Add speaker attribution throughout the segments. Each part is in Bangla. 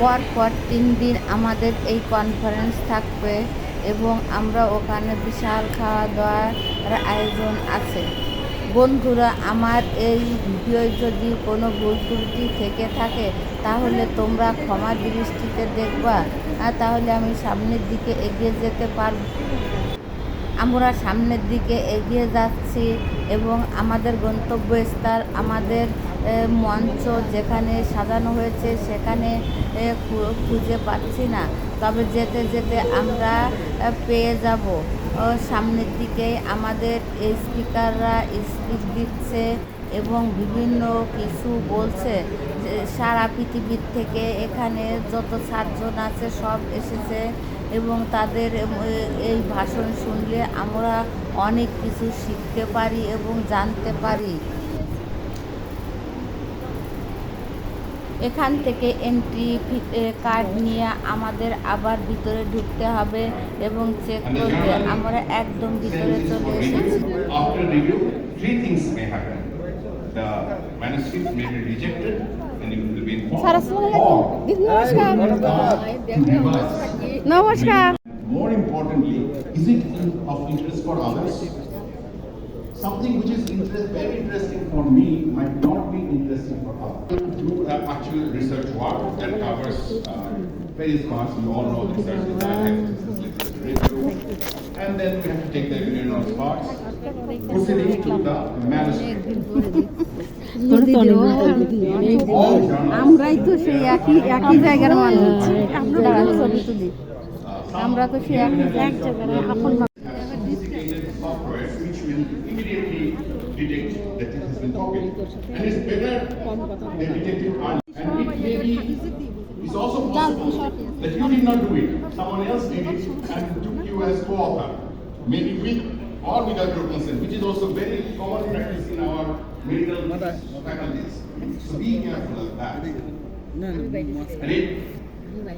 Speaker 1: পর পর তিন দিন আমাদের এই কনফারেন্স থাকবে এবং আমরা ওখানে বিশাল খাওয়া দাওয়ার আয়োজন আছে। বন্ধুরা, আমার এই ভিডিও যদি কোনো ভুল ত্রুটি থেকে থাকে, তাহলে তোমরা ক্ষমা দৃষ্টিতে দেখবা। তাহলে আমি সামনের দিকে এগিয়ে যেতে পারব। আমরা সামনের দিকে এগিয়ে যাচ্ছি এবং আমাদের গন্তব্যস্থল আমাদের মঞ্চ যেখানে সাজানো হয়েছে, সেখানে খুঁজে পাচ্ছি না। তবে যেতে যেতে আমরা পেয়ে যাব। সামনের দিকে আমাদের স্পিকাররা স্পিচ দিচ্ছে এবং বিভিন্ন কিছু বলছে। সারা পৃথিবীর থেকে এখানে যত সাতজন আছে, সব এসেছে এবং তাদের এই ভাষণ শুনলে আমরা অনেক কিছু শিখতে পারি এবং জানতে পারি। এখান থেকে এন্ট্রি কার্ড নিয়ে আমাদের আবার ভিতরে ঢুকতে হবে এবং চেক করতে আমরা একদম ভিতরে চলে এসেছি। নমস্কার।
Speaker 2: Something which is interest, very interesting for me might not be interesting for others. Do an actual research work that covers uh, various parts. You all know the research design, hypothesis, literature review, and then we have to take the union parts, proceeding to the manuscript. All journals,
Speaker 1: আমরাই তো সেই একই একই জায়গার মানুষ দাঁড়ান, ছবি তুলি আমরা তো সেই একই জায়গার আপন
Speaker 2: will immediately detect that it has been copied. And it's better they detect it early. And it may be, it's also possible that you did not do it. Someone else did it and took you as co-author. Maybe with or without your consent, which is also very common practice in our medical faculties. So be careful of that. And it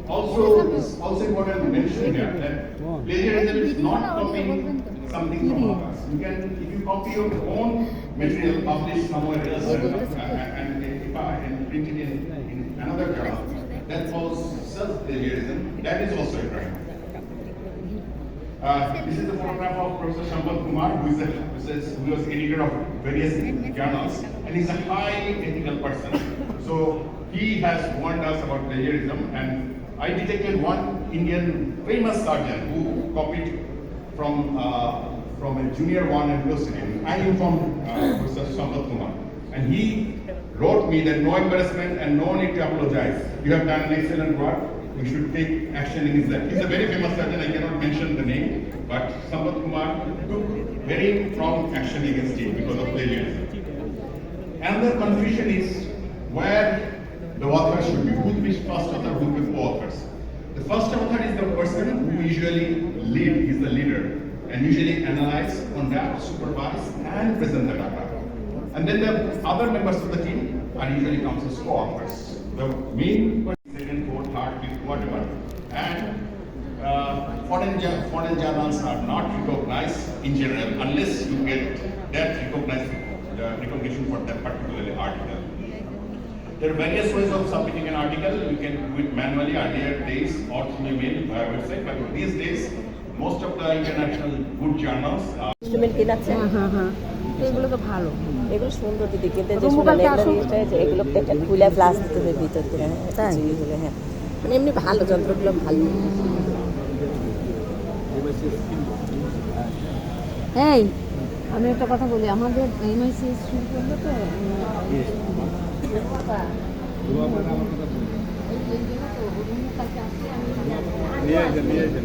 Speaker 2: also, it's also important to mention here that plagiarism is not copying something from others. You can, if you copy your own material published somewhere else and, and, and, and print it in, in another journal, that falls self-plagiarism, that is also a crime. Uh, this is the photograph of Professor Shambhav Kumar, who is a, who says, who was editor of various journals, and he's a highly ethical person. So he has warned us about plagiarism, and I detected one Indian famous surgeon who copied from uh, from a junior one in university. I informed uh, Shambhav Kumar, and he wrote me that no embarrassment and no need to apologize. You have done an excellent work. We should take action against that. He's a very famous surgeon. I cannot mention the name, but Sampath Kumar took very prompt action against him because of plagiarism. Another confusion is where the author should be. Who be first author, who co-authors. The first author is the person who usually lead, is the leader, and usually analyze, conduct, supervise, and present the data. And then the other members of the team are usually comes as co-authors. The main person, second, fourth, third, fifth, whatever. And uh, foreign, foreign journals are not recognized in general unless you get that the recognition for that particular article. There are various ways of submitting an article. You can do it manually earlier days or through email via website. But these days, most of the international good journals are
Speaker 3: instrument কেনাচ্ছে
Speaker 1: হ্যাঁ, এগুলো তো ভালো
Speaker 3: এগুলো সুন্দর দিদি কিন্তু যে
Speaker 1: তো
Speaker 3: শোনা
Speaker 1: মোবাইলটা
Speaker 3: এগুলো
Speaker 1: আসুক।
Speaker 3: জিনিসটা হচ্ছে এগুলো পেটে খুলে ফ্লাস দিতে হবে ভিতর থেকে হ্যাঁ
Speaker 1: তাই?
Speaker 3: এগুলো হ্যাঁ মানে এমনি ভালো যন্ত্রগুলো ভালো
Speaker 1: এই আমি একটা কথা বলি আমাদের এমআইসি শুরু করলো তো নিয়ে
Speaker 4: আসেন নিয়ে আসেন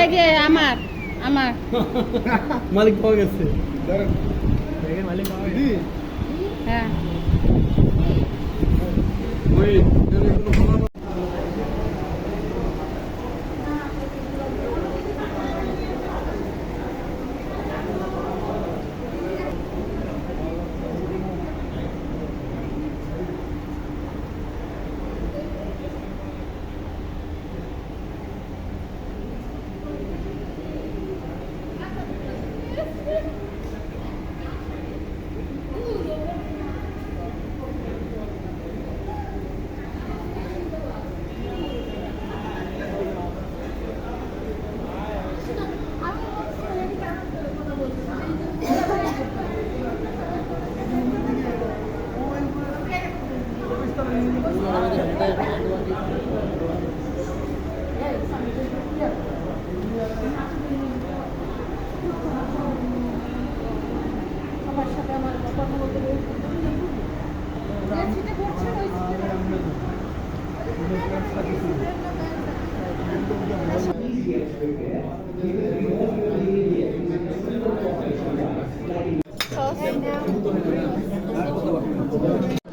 Speaker 4: এই যে আমার আমার।
Speaker 1: মালিক
Speaker 4: পাওয়া গেছে। মালিক হ্যাঁ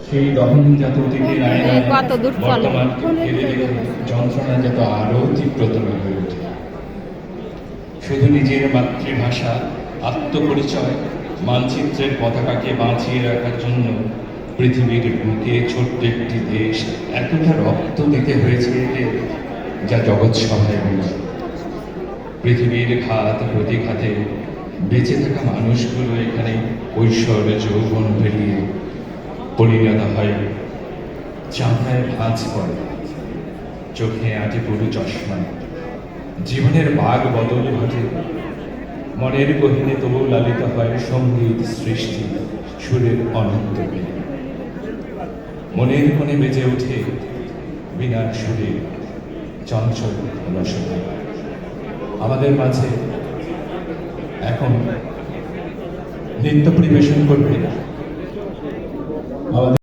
Speaker 5: সেই অতীতের
Speaker 1: কত দূর?
Speaker 5: বর্তমানকে ঘিরে রেখে যন্ত্রণা যত আরও তীব্রতর হয়ে ওঠে শুধু নিজের মাতৃভাষা আত্মপরিচয় মানচিত্রের পতাকাকে বাঁচিয়ে রাখার জন্য পৃথিবীর বুকে ছোট্ট একটি দেশ এতটা রক্ত দিতে হয়েছে যে যা জগৎ সভায় বলে পৃথিবীর ঘাত প্রতিঘাতে বেঁচে থাকা মানুষগুলো এখানে কৈশোর যৌবন পেরিয়ে পরিণত হয়। চামড়ায় ভাঁজ পড়ে। চোখে আটে পুরু চশমা। জীবনের বাঘ বদল ঘটে। মনের গহিনে তবু লালিত হয় সংগীত সৃষ্টি, সুরের অনন্ত বেলে। মনের কোণে বেজে ওঠে বিনার সুরে চঞ্চল রসনা। আমাদের মাঝে এখন নৃত্য পরিবেশন করবে আমাদের